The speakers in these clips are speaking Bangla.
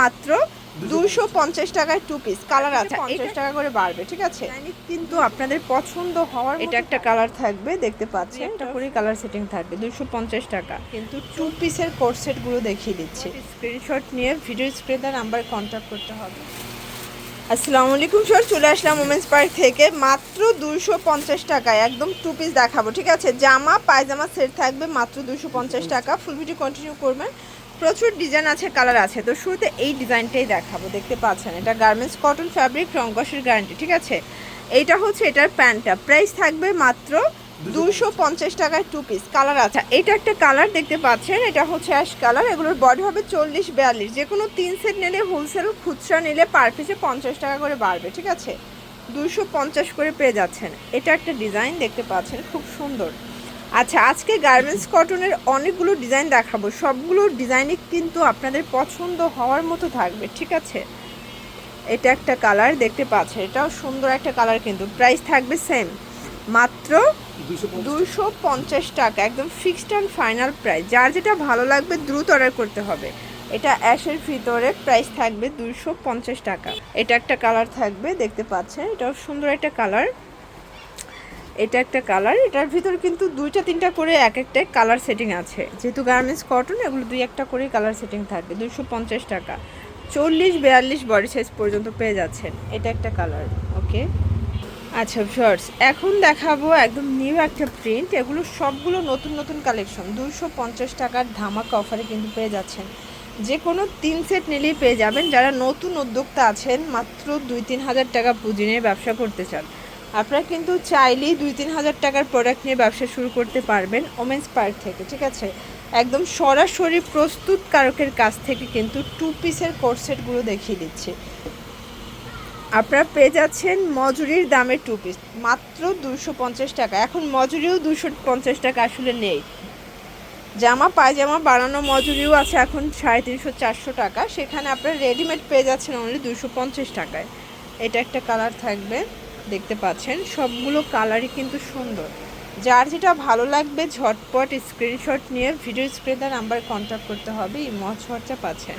মাত্র দুশো পঞ্চাশ টাকায় টু পিস কালার আছে পঞ্চাশ টাকা করে বাড়বে ঠিক আছে? কিন্তু আপনাদের পছন্দ হওয়ার এটা একটা কালার থাকবে দেখতে পাচ্ছেন। একটা করে কালার সেটিং থাকবে দুশো পঞ্চাশ টাকা। কিন্তু টু পিসের কোর্সেটগুলো দেখিয়ে দিচ্ছে। স্ক্রিনশট নিয়ে ভিডিও স্ক্রিনে নাম্বার কন্ট্যাক্ট করতে হবে। আসসালামু আলাইকুম স্যার চলে আসলাম ওমেন্স পার্ক থেকে। মাত্র দুশো পঞ্চাশ টাকায় একদম টু পিস দেখাবো ঠিক আছে? জামা পায়জামা সেট থাকবে মাত্র দুশো পঞ্চাশ টাকা। ফুল ভিডিও কন্টিনিউ করবেন। প্রচুর ডিজাইন আছে কালার আছে। তো শুরুতে এই ডিজাইনটাই দেখাবো দেখতে পাচ্ছেন। এটা গার্মেন্টস কটন ফ্যাব্রিক রঙ্কসের গ্যারান্টি ঠিক আছে? এইটা হচ্ছে এটার প্যান্টটা। প্রাইস থাকবে মাত্র দুশো পঞ্চাশ। টাকায় টু পিস কালার আছে। এটা একটা কালার দেখতে পাচ্ছেন এটা হচ্ছে অ্যাশ কালার এগুলোর বডি হবে চল্লিশ বিয়াল্লিশ। যে কোনো তিন সেট নিলে হোলসেল খুচরা নিলে পার পিসে পঞ্চাশ টাকা করে বাড়বে ঠিক আছে? দুশো পঞ্চাশ করে পেয়ে যাচ্ছেন। এটা একটা ডিজাইন দেখতে পাচ্ছেন খুব সুন্দর। আচ্ছা আজকে গার্মেন্টস কটনের অনেকগুলো ডিজাইন দেখাবো। সবগুলো ডিজাইনই কিন্তু আপনাদের পছন্দ হওয়ার মতো থাকবে ঠিক আছে? এটা একটা কালার দেখতে পাচ্ছেন এটাও সুন্দর একটা কালার কিন্তু। প্রাইস থাকবে সেম মাত্র দুশো পঞ্চাশ। টাকা একদম ফিক্সড অ্যান্ড ফাইনাল প্রাইস যার যেটা ভালো লাগবে দ্রুত অর্ডার করতে হবে। এটা অ্যাশের ভিতরে প্রাইস থাকবে দুশো পঞ্চাশ টাকা। এটা একটা কালার থাকবে দেখতে পাচ্ছেন? এটাও সুন্দর একটা কালার এটা একটা কালার এটার ভিতর কিন্তু দুইটা, তিনটা করে এক একটা কালার সেটিং আছে। যেহেতু গার্মেন্টস কটন এগুলো দুই একটা করে কালার সেটিং থাকবে দুশো পঞ্চাশ টাকা। চল্লিশ, বিয়াল্লিশ বডি সাইজ পর্যন্ত পেয়ে যাচ্ছেন, এটা একটা কালার ওকে আচ্ছা শর্টস এখন দেখাবো একদম নিউ একটা প্রিন্ট এগুলো সবগুলো নতুন নতুন কালেকশন দুশো পঞ্চাশ টাকার ধামাকা অফারে কিন্তু পেয়ে যাচ্ছেন। যে কোনো তিন সেট নিলেই পেয়ে যাবেন, যারা নতুন উদ্যোক্তা আছেন, মাত্র দুই, তিন হাজার টাকা পুঁজি নিয়ে ব্যবসা করতে চান। আপনারা কিন্তু চাইলেই দুই তিন হাজার টাকার প্রোডাক্ট নিয়ে ব্যবসা শুরু করতে পারবেন ওমেন্স পার্ক থেকে, ঠিক আছে? একদম সরাসরি প্রস্তুতকারকের কাছ থেকে কিন্তু টু পিসের কোর্সেটগুলো দেখিয়ে দিচ্ছি। আপনারা পেয়ে যাচ্ছেন মজুরির দামে টু পিস মাত্র দুশো পঞ্চাশ টাকা। এখন মজুরিও দুশো পঞ্চাশ টাকা আসলে নেই। জামা, পায়জামা বানানো মজুরিও আছে এখন সাড়ে তিনশো চারশো টাকা। সেখানে আপনারা রেডিমেড পেয়ে যাচ্ছেন অনলি দুশো পঞ্চাশ টাকায়। এটা একটা কালার থাকবে। দেখতে পাচ্ছেন, সবগুলো কালারই কিন্তু সুন্দর। যার যেটা ভালো লাগবে, ঝটপট স্ক্রিনশট নিয়ে ভিডিও স্ক্রিনে নাম্বার কন্ট্যাক্ট করতে হবে, এই মচ হোয়াটসঅ্যাপ আছে।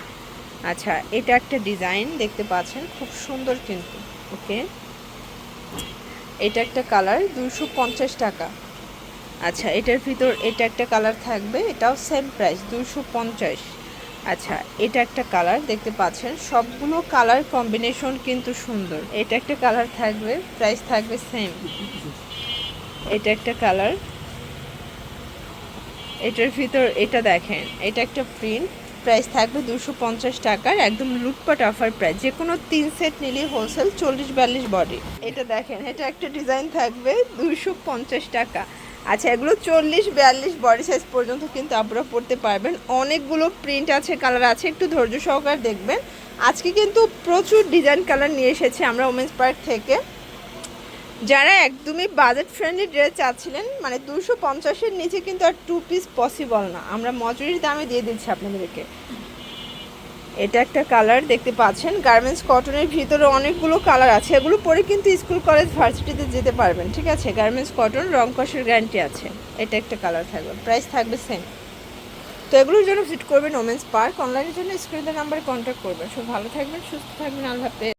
আচ্ছা এটা একটা ডিজাইন দেখতে পাচ্ছেন, খুব সুন্দর কিন্তু, ওকে? এটা একটা কালার দুশো পঞ্চাশ টাকা। আচ্ছা এটার ভিতর এটা একটা কালার থাকবে, এটাও সেম প্রাইস দুশো পঞ্চাশ। আচ্ছা এটা একটা কালার দেখতে পাচ্ছেন। সবগুলো কালার কম্বিনেশন কিন্তু সুন্দর। এটা একটা কালার থাকবে প্রাইস থাকবে সেম এটা একটা কালার এটার ভিতর, এটা দেখেন, এটা একটা প্রিন্ট প্রাইস থাকবে দুশো পঞ্চাশ টাকার, একদম লুটপাট অফার প্রাইস যে কোনো তিন সেট নিলে হোলসেল চল্লিশ বিয়াল্লিশ বডি এটা দেখেন, এটা একটা ডিজাইন থাকবে দুশো পঞ্চাশ টাকা। আচ্ছা এগুলো চল্লিশ, বিয়াল্লিশ বডি সাইজ পর্যন্ত কিন্তু আপনারা পড়তে পারবেন। অনেকগুলো প্রিন্ট আছে কালার আছে, একটু ধৈর্য সহকারে দেখবেন। আজকে কিন্তু প্রচুর ডিজাইন কালার নিয়ে এসেছি আমরা ওমেন্স পার্ক থেকে। যারা একদমই বাজেট ফ্রেন্ডলি ড্রেস চাচ্ছিলেন মানে দুশো পঞ্চাশের নিচে কিন্তু আর টু পিস পসিবল না। আমরা মজুরির দামে দিয়ে দিচ্ছি আপনাদেরকে। এটা একটা কালার দেখতে পাচ্ছেন। গার্মেন্টস কটনের ভিতরে অনেকগুলো কালার আছে। এগুলো পরে কিন্তু স্কুল, কলেজ, ভার্সিটিতে যেতে পারবেন, ঠিক আছে? গার্মেন্টস কটন, রং কষের গ্যারান্টি আছে। এটা একটা কালার থাকবে প্রাইস থাকবে সেম তো এগুলোর জন্য ভিজিট করবেন ওমেন্স পার্ক অনলাইনের জন্য স্ক্রিনের নাম্বারে কন্ট্যাক্ট করবেন। সব ভালো থাকবেন, সুস্থ থাকবেন, আল্লাহ